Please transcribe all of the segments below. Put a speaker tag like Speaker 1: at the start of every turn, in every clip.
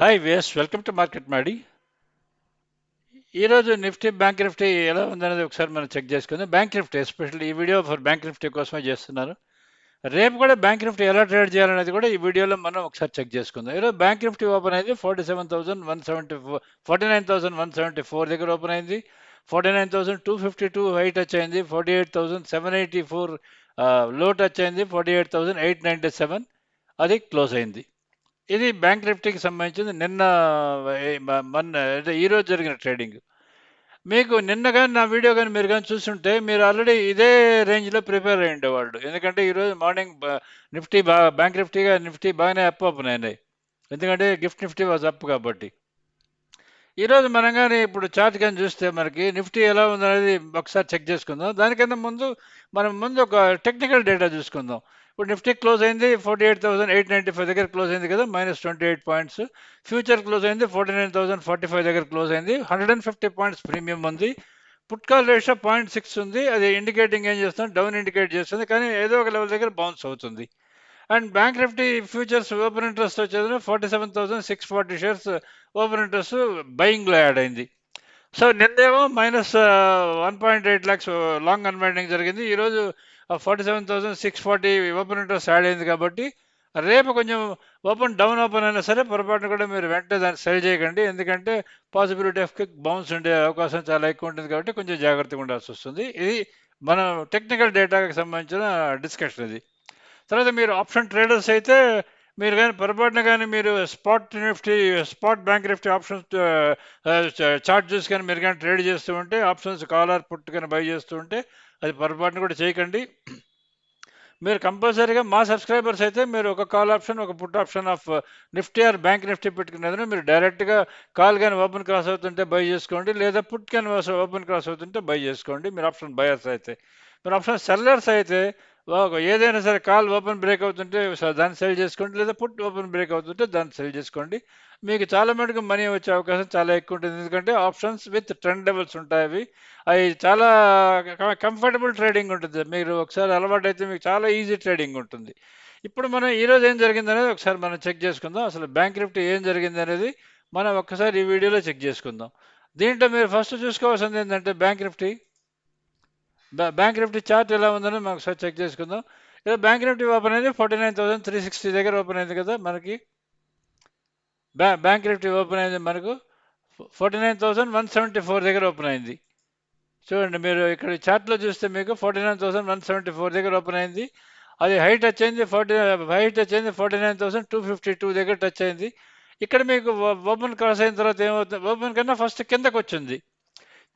Speaker 1: Hi వేస్ welcome to market మాడి ఈరోజు నిఫ్టీ బ్యాంక్ నిఫ్టీ ఎలా ఉందనేది ఒకసారి మనం చెక్ చేసుకుందాం. బ్యాంక్ నిఫ్టీ ఎస్పెషల్లీ ఈ వీడియో ఫర్ బ్యాంక్ నిఫ్టీ కోసమే చేస్తున్నాను రేపు కూడా బ్యాంక్ నిఫ్టీ ఎలా ట్రేడ్ చేయాలనేది కూడా ఈ వీడియోలో మనం ఒకసారి చెక్ చేసుకుందాం. ఈరోజు బ్యాంక్ నిఫ్టీ ఓపెన్ అయింది. Forty seven thousand one seventy four forty nine thousand one seventy four దగ్గర ఓపెన్ అయింది. Forty nine thousand two fifty two high touch అయింది. Forty eight thousand seven eighty ఫోర్లో టచ్ అయింది. Forty eight thousand eight ninety seven అది close అయింది. ఇది bank నిఫ్టీకి సంబంధించింది. నిన్న మొన్న అంటే ఈరోజు జరిగిన ట్రేడింగ్. మీకు నిన్న కానీ నా వీడియో కానీ మీరు కానీ చూస్తుంటే మీరు ఆల్రెడీ ఇదే రేంజ్లో ప్రిపేర్ అయ్యి ఉండేవాళ్ళు. ఎందుకంటే ఈరోజు మార్నింగ్ నిఫ్టీ బాగా బ్యాంక్ నిఫ్టీగా నిఫ్టీ బాగానే అప్ ఓపెన్ అయినాయి ఎందుకంటే గిఫ్ట్ నిఫ్టీ వాజ్ అప్ కాబట్టి. ఈరోజు మనం కానీ ఇప్పుడు చార్ట్ కానీ చూస్తే మనకి నిఫ్టీ ఎలా ఉందనేది ఒకసారి చెక్ చేసుకుందాం. దానికన్నా ముందు మనం ముందు ఒక టెక్నికల్ డేటా చూసుకుందాం. ఇప్పుడు నిఫ్టీ క్లోజ్ అయింది forty eight thousand eight ninety five దగ్గర క్లోజ్ అయింది కదా minus twenty eight points. Future close అయింది forty nine thousand forty five దగ్గర క్లోజ్ అయింది. Hundred and fifty points premium ఉంది. పుట్కాల్ రేషియో పాయింట్ సిక్స్ ఉంది. అది ఇండికేటింగ్ ఏం చేస్తుంది? డౌన్ ఇండికేట్ చేస్తుంది. కానీ ఏదో ఒక లెవెల్ దగ్గర బౌన్స్ అవుతుంది. And bank Nifty futures open interest వచ్చేది forty seven thousand six forty shares open interest బయింగ్లో add అయింది. So నిన్నేమో minus one point eight lakhs long unwinding జరిగింది. ఈరోజు forty seven thousand six forty open interest add అయింది కాబట్టి రేపు కొంచెం open down open అయినా సరే పొరపాటున కూడా మీరు వెంటనే దాన్ని సెల్ చేయకండి. ఎందుకంటే పాసిబిలిటీ ఆఫ్ క్విక్ బౌన్స్ ఉండే అవకాశం చాలా ఎక్కువ ఉంటుంది కాబట్టి కొంచెం జాగ్రత్తగా ఉండాల్సి వస్తుంది. ఇది మన టెక్నికల్ డేటాకి సంబంధించిన డిస్కషన్ ఇది. తర్వాత మీరు ఆప్షన్ ట్రేడర్స్ అయితే మీరు కానీ పొరపాటున కానీ మీరు spot Nifty spot bank Nifty options chart చేసుకొని కానీ మీరు కానీ ట్రేడ్ చేస్తూ ఉంటే ఆప్షన్స్ కాలర్ పుట్ కానీ బై చేస్తూ ఉంటే అది పొరపాటున కూడా చేయకండి. మీరు కంపల్సరీగా మా సబ్స్క్రైబర్స్ అయితే మీరు ఒక కాల్ ఆప్షన్ ఒక put option of Nifty or bank Nifty పెట్టుకునేది మీరు డైరెక్ట్గా కాల్ కానీ ఓపెన్ క్రాస్ అవుతుంటే బై చేసుకోండి లేదా పుట్ కానీ ఓపెన్ క్రాస్ అవుతుంటే బై చేసుకోండి. మీరు ఆప్షన్ బయర్స్ అయితే మీరు ఆప్షన్ సెల్లర్స్ అయితే ఏదైనా సరే కాల్ ఓపెన్ బ్రేక్ అవుతుంటే దాన్ని సెల్ చేసుకోండి లేదా పుట్ ఓపెన్ బ్రేక్ అవుతుంటే దాన్ని సెల్ చేసుకోండి. మీకు చాలా మటుకు మనీ వచ్చే అవకాశం చాలా ఎక్కువ ఉంటుంది. ఎందుకంటే ఆప్షన్స్ విత్ ట్రెండ్ లెవెల్స్ ఉంటాయి అవి. అవి చాలా కంఫర్టబుల్ ట్రేడింగ్ ఉంటుంది. మీరు ఒకసారి అలవాటు అయితే మీకు చాలా ఈజీ ట్రేడింగ్ ఉంటుంది. ఇప్పుడు మనం ఈరోజు ఏం జరిగింది అనేది ఒకసారి మనం చెక్ చేసుకుందాం. అసలు బ్యాంక్ నిఫ్టీ ఏం జరిగింది అనేది మనం ఒక్కసారి ఈ వీడియోలో చెక్ చేసుకుందాం. దీంట్లో మీరు ఫస్ట్ చూసుకోవాల్సింది ఏంటంటే bank Nifty bank Nifty chart ఎలా ఉందని మనం ఒకసారి చెక్ చేసుకుందాం. ఇలా బ్యాంక్ నిఫ్టీ ఓపెన్ అయింది forty nine thousand three sixty దగ్గర ఓపెన్ అయింది కదా మనకి. బ్యా బ్యాంక్ నిఫ్టీ ఓపెన్ అయింది మనకు forty nine thousand one seventy four దగ్గర ఓపెన్ అయింది. చూడండి మీరు ఇక్కడ చార్ట్లో చూస్తే మీకు forty nine thousand one seventy four దగ్గర ఓపెన్ అయింది. అది హైట్ టచ్ అయింది ఫార్టీ హైట్ టచ్ అయింది forty nine thousand two fifty two దగ్గర టచ్ అయింది. ఇక్కడ మీకు ఓపెన్ క్రాస్ అయిన తర్వాత ఏమవుతుంది? ఓపెన్ కన్నా ఫస్ట్ కిందకు వచ్చింది.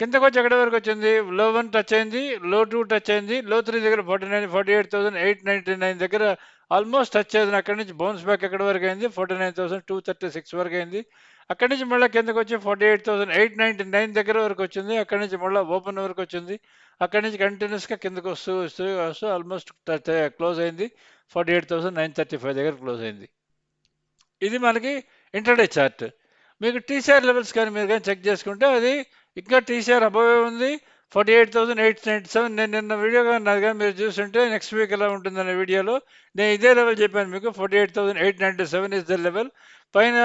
Speaker 1: కిందకు వచ్చి ఎక్కడి వరకు వచ్చింది? లో వన్ టచ్ అయింది లో టూ టచ్ అయింది లో త్రీ దగ్గర forty nine forty eight thousand eight ninety nine దగ్గర ఆల్మోస్ట్ టచ్ అయింది అక్కడి నుంచి బౌన్స్ బ్యాక్ ఎక్కడి వరకు అయింది? Forty nine thousand two thirty six వరకు అయింది. అక్కడి నుంచి మళ్ళీ కిందకు వచ్చి forty eight thousand eight ninety nine దగ్గర వరకు వచ్చింది. అక్కడి నుంచి మళ్ళీ ఓపెన్ వరకు వచ్చింది. అక్కడి నుంచి కంటిన్యూస్గా కిందకు వస్తూ వస్తూ వస్తూ ఆల్మోస్ట్ క్లోజ్ అయింది. Forty eight thousand nine thirty five దగ్గర క్లోజ్ అయింది. ఇది మనకి ఇంటర్డే చార్ట్. మీకు టీసీఆర్ లెవెల్స్ కానీ మీరు కానీ చెక్ చేసుకుంటే అది ఇంకా టీసీఆర్ అబోవే ఉంది. Forty eight thousand eight ninety seven నేను నిన్న వీడియో కానీ మీరు చూస్తుంటే నెక్స్ట్ వీక్ ఎలా ఉంటుందనే వీడియోలో నేను ఇదే లెవెల్ చెప్పాను మీకు. Forty eight thousand eight ninety seven is the level పైన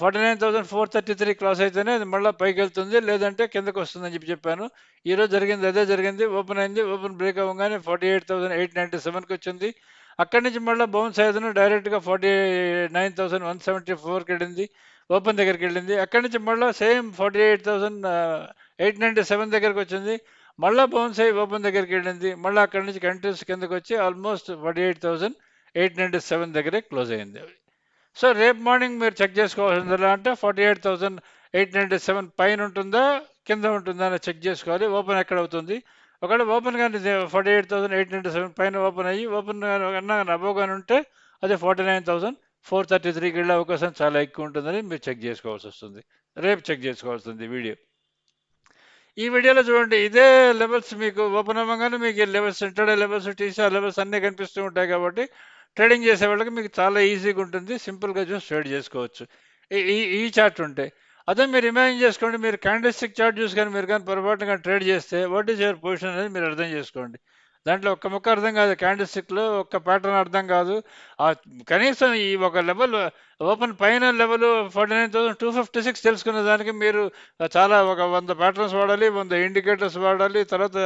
Speaker 1: forty nine thousand four thirty three cross అయితేనే అది మళ్ళీ పైకి వెళ్తుంది లేదంటే కిందకు వస్తుందని చెప్పి చెప్పాను. ఈరోజు జరిగింది అదే జరిగింది ఓపెన్ అయింది ఓపెన్ బ్రేక్ అవ్వగానే forty eight thousand eight ninety సెవెన్కి వచ్చింది. అక్కడి నుంచి మళ్ళీ బౌన్స్ అయ్యేది డైరెక్ట్గా forty nine thousand one seventy ఫోర్కి వెళ్ళింది. ఓపెన్ దగ్గరికి వెళ్ళింది. అక్కడి నుంచి మళ్ళీ same forty eight thousand eight ninety seven దగ్గరికి వచ్చింది. మళ్ళీ బౌన్స్ అయ్యి ఓపెన్ దగ్గరికి వెళ్ళింది. మళ్ళీ అక్కడి నుంచి కంటిన్యూస్ కిందకి వచ్చి almost forty eight thousand eight ninety seven దగ్గరే క్లోజ్ అయింది. సో రేపు మార్నింగ్ మీరు చెక్ చేసుకోవాల్సింది ఎలా అంటే forty eight thousand eight ninety seven పైన ఉంటుందా కింద ఉంటుందా అని చెక్ చేసుకోవాలి. ఓపెన్ ఎక్కడ అవుతుంది? ఒకవేళ ఓపెన్ కానీ forty eight thousand eight ninety seven పైన ఓపెన్ అయ్యి ఓపెన్ కానీ అబోవ్ కానీ ఉంటే అది forty nine thousand four thirty త్రీకి వెళ్ళే అవకాశం చాలా ఎక్కువ ఉంటుందని మీరు చెక్ చేసుకోవాల్సి వస్తుంది. రేపు చెక్ చేసుకోవాల్సి ఉంది వీడియో. ఈ వీడియోలో చూడండి ఇదే లెవెల్స్ మీకు ఓపెన్ అవ్వగానే మీకు levels intraday levels TCR levels అన్నీ కనిపిస్తూ ఉంటాయి కాబట్టి ట్రేడింగ్ చేసే వాళ్ళకి మీకు చాలా ఈజీగా ఉంటుంది. సింపుల్గా చూసి ట్రేడ్ చేసుకోవచ్చు. ఈ- ఈ ఈ చార్ట్ ఉంటే. అదే మీరు ఇమాజిన్ చేసుకోండి మీరు క్యాండిస్టిక్ చార్ట్ చూసి కానీ మీరు కానీ పొరపాటున కానీ ట్రేడ్ చేస్తే వాట్ ఈస్ యువర్ పొజిషన్ అనేది మీరు అర్థం చేసుకోండి. దాంట్లో ఒక్క ముక్క అర్థం కాదు. క్యాండిల్ స్టిక్లో ఒక్క ప్యాటర్న్ అర్థం కాదు. ఆ కనీసం ఈ ఒక లెవెల్ ఓపెన్ పైన level forty nine thousand two fifty six తెలుసుకున్న దానికి మీరు చాలా ఒక వంద ప్యాటర్న్స్ వాడాలి వంద ఇండికేటర్స్ వాడాలి తర్వాత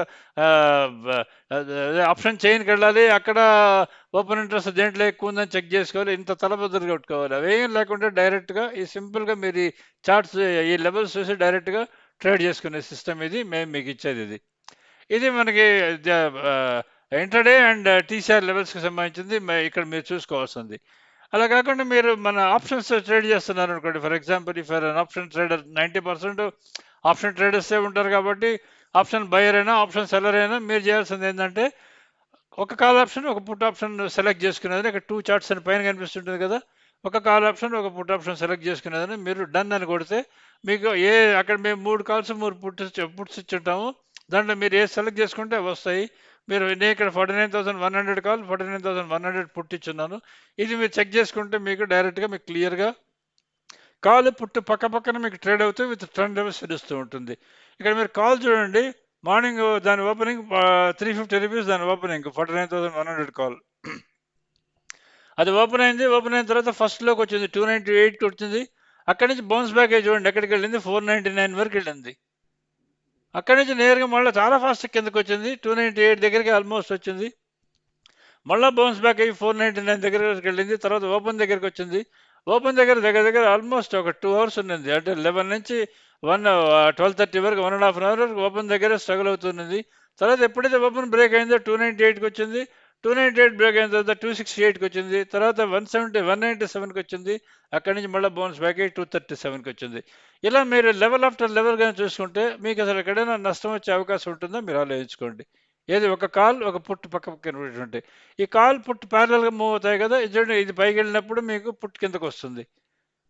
Speaker 1: ఆప్షన్ చైన్కి వెళ్ళాలి అక్కడ ఓపెన్ ఇంట్రెస్ట్ దేంట్లో ఎక్కువ ఉందని చెక్ చేసుకోవాలి ఇంత తలబద్దలు కొట్టుకోవాలి అవేం లేకుండా డైరెక్ట్గా ఈ సింపుల్గా మీరు ఈ చార్ట్స్ ఈ లెవెల్స్ చూసి డైరెక్ట్గా ట్రేడ్ చేసుకునే సిస్టమ్ ఇది. మేము మీకు ఇచ్చేది ఇది. ఇది మనకి ఇంటర్డే అండ్ టీసీఆర్ లెవెల్స్కి సంబంధించింది. ఇక్కడ మీరు చూసుకోవాల్సింది. అలా కాకుండా మీరు మన ఆప్షన్స్ ట్రేడ్ చేస్తున్నారు అనుకోండి. For example if are an option trader ninety percent option ట్రేడర్సే ఉంటారు కాబట్టి ఆప్షన్ బయర్ అయినా ఆప్షన్ సెల్లర్ అయినా మీరు చేయాల్సింది ఏంటంటే ఒక కాల్ ఆప్షన్ ఒక పుట్ ఆప్షన్ సెలెక్ట్ చేసుకునేది ఇక్కడ టూ చార్ట్స్ అని పైన కనిపిస్తుంటుంది కదా. ఒక కాల్ ఆప్షన్ ఒక పుట్ ఆప్షన్ సెలెక్ట్ చేసుకునేదని మీరు డన్ అని కొడితే మీకు ఏ అక్కడ మేము మూడు కాల్స్ మూడు పుట్స్ పుట్స్ ఇచ్చుంటాము. దాంట్లో మీరు ఏ సెలెక్ట్ చేసుకుంటే వస్తాయి. మీరు నేను ఇక్కడ forty nine thousand one hundred call forty nine thousand one hundred పుట్టించున్నాను. ఇది మీరు చెక్ చేసుకుంటే మీకు డైరెక్ట్గా మీకు క్లియర్గా కాల్ పుట్టు పక్క పక్కన మీకు ట్రేడ్ అవుతూ విత్ ట్రెండ్ లెవెల్స్ తెలుస్తూ ఉంటుంది. ఇక్కడ మీరు కాల్ చూడండి. మార్నింగ్ దాని ఓపెనింగ్ త్రీ ఫిఫ్టీ రూపీస్ దాని opening forty nine thousand one hundred call. అది ఓపెన్ అయింది ఓపెన్ అయిన తర్వాత ఫస్ట్లోకి వచ్చింది టూ నైంటీ ఎయిట్కి వచ్చింది. అక్కడి నుంచి బౌన్స్ బ్యాక్ అయ్యి చూడండి ఎక్కడికి వెళ్ళింది? ఫోర్ నైంటీ నైన్ వరకు వెళ్ళింది. అక్కడి నుంచి నేరుగా మళ్ళీ చాలా ఫాస్ట్ కిందకి వచ్చింది. టూ నైంటీ ఎయిట్ దగ్గరికి ఆల్మోస్ట్ వచ్చింది. మళ్ళీ బౌన్స్ బ్యాక్ అయ్యి ఫోర్ నైంటీ నైన్ దగ్గరికి వెళ్ళింది. తర్వాత ఓపెన్ దగ్గరికి వచ్చింది. ఓపెన్ దగ్గర దగ్గర దగ్గర ఆల్మోస్ట్ ఒక టూ అవర్స్ ఉన్నింది. అంటే లెవెన్ నుంచి వన్ ట్వెల్వ్ థర్టీ వరకు one and half an hour వరకు ఓపెన్ దగ్గర స్ట్రగుల్ అవుతున్నది తర్వాత ఎప్పుడైతే ఓపెన్ బ్రేక్ అయిందో టూ నైంటీ ఎయిట్కి వచ్చింది. టూ నైంటీ ఎయిట్ బ్రేక్ అయిన తర్వాత టూ సిక్స్టీ ఎయిట్కి వచ్చింది. తర్వాత వన్ సెవెంటీ వన్ నైంటీ సెవెన్కి వచ్చింది. అక్కడి నుంచి మళ్ళీ బౌన్స్ బ్యాక్ అయ్యి టూ థర్టీ సెవెన్కి వచ్చింది. ఇలా మీరు లెవెల్ ఆఫ్టర్ లెవెల్ కానీ చూసుకుంటే మీకు అసలు ఎక్కడైనా నష్టం వచ్చే అవకాశం ఉంటుందో? మీరు ఆలోచించుకోండి. ఏది ఒక కాల్ ఒక పుట్టు పక్క పక్కన ఉన్నటువంటి. ఈ కాల్ పుట్టు ప్యారల్గా మూవ్ అవుతాయి కదా? ఇది చూడండి ఇది పైకి వెళ్ళినప్పుడు మీకు పుట్టు కిందకు వస్తుంది.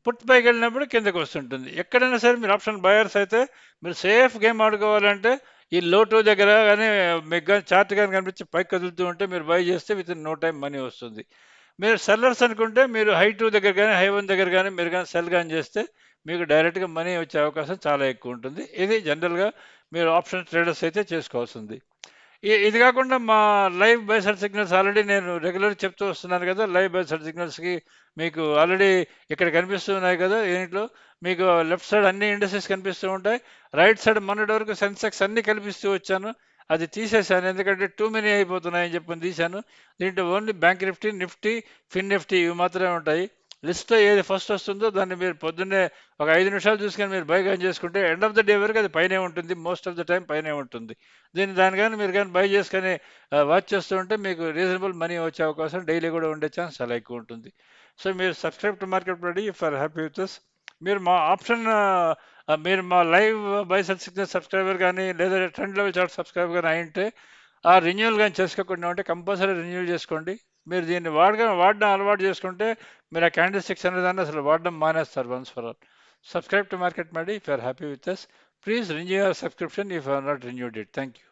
Speaker 1: పుట్టు పైకి వెళ్ళినప్పుడు కిందకు వస్తుంటుంది. ఎక్కడైనా సరే మీరు ఆప్షన్ బయర్స్ అయితే మీరు సేఫ్ గేమ్ ఆడుకోవాలంటే ఈ లోటు దగ్గర కానీ మీకు కానీ చార్ట్ కానీ కనిపించి పైకి కదులుతూ ఉంటే మీరు బై చేస్తే within no time money వస్తుంది. మీరు సెల్లర్స్ అనుకుంటే మీరు హై టూ దగ్గర కానీ హై వన్ దగ్గర కానీ మీరు కానీ సెల్ కానీ చేస్తే మీకు డైరెక్ట్గా మనీ వచ్చే అవకాశం చాలా ఎక్కువ ఉంటుంది. ఇది జనరల్గా మీరు ఆప్షన్ ట్రేడర్స్ అయితే చేసుకోవాల్సింది. ఇది కాకుండా మా లైవ్ బైసర్ సిగ్నల్స్ ఆల్రెడీ నేను రెగ్యులర్ చెప్తూ వస్తున్నాను కదా లైవ్ బైసర్ సిగ్నల్స్కి మీకు ఆల్రెడీ ఇక్కడ కనిపిస్తూ ఉన్నాయి కదా దీంట్లో మీకు లెఫ్ట్ సైడ్ అన్ని ఇండస్ట్రీస్ కనిపిస్తూ ఉంటాయి. రైట్ సైడ్ మొన్నటి వరకు సెన్సెక్స్ అన్ని కల్పిస్తూ వచ్చాను. అది తీసేశాను. ఎందుకంటే టూ మెనీ అయిపోతున్నాయని చెప్పి తీశాను. దీంట్లో only bank Nifty Nifty fin Nifty ఇవి మాత్రమే ఉంటాయి. లిస్ట్లో ఏది ఫస్ట్ వస్తుందో దాన్ని మీరు పొద్దున్నే ఒక ఐదు నిమిషాలు చూసుకొని మీరు బై కానీ చేసుకుంటే ఎండ్ ఆఫ్ ద డే వరకు అది పైనే ఉంటుంది మోస్ట్ ఆఫ్ ద టైం పైనే ఉంటుంది. దీన్ని దాని కానీ మీరు కానీ బై చేసుకొని వాచ్ చేస్తూ ఉంటే మీకు రీజనబుల్ మనీ వచ్చే అవకాశం డైలీ కూడా ఉండే ఛాన్స్ చాలా ఎక్కువ ఉంటుంది. సో మీరు subscribe to market ready for happy with this మీరు మా ఆప్షన్ మీరు మా లైవ్ బైసెల్ సిగ్నల్ సబ్స్క్రైబర్ కానీ లేదా ట్రెండ్ లెవెల్ చార్ట్ సబ్స్క్రైబర్ కానీ అయింటే ఆ రెన్యూవల్ కానీ చేసుకోకుండా ఉంటే కంపల్సరీ రెన్యూవల్ చేసుకోండి. మీరు దీన్ని వాడగా వాడడం అలవాటు చేసుకుంటే మీరు ఆ క్యాండిల్ స్టిక్స్ అనే దాన్ని అసలు వాడడం మానేస్తారు once for all. Subscribe to market Madi if are happy with us please renew your subscription if are not renewed it thank you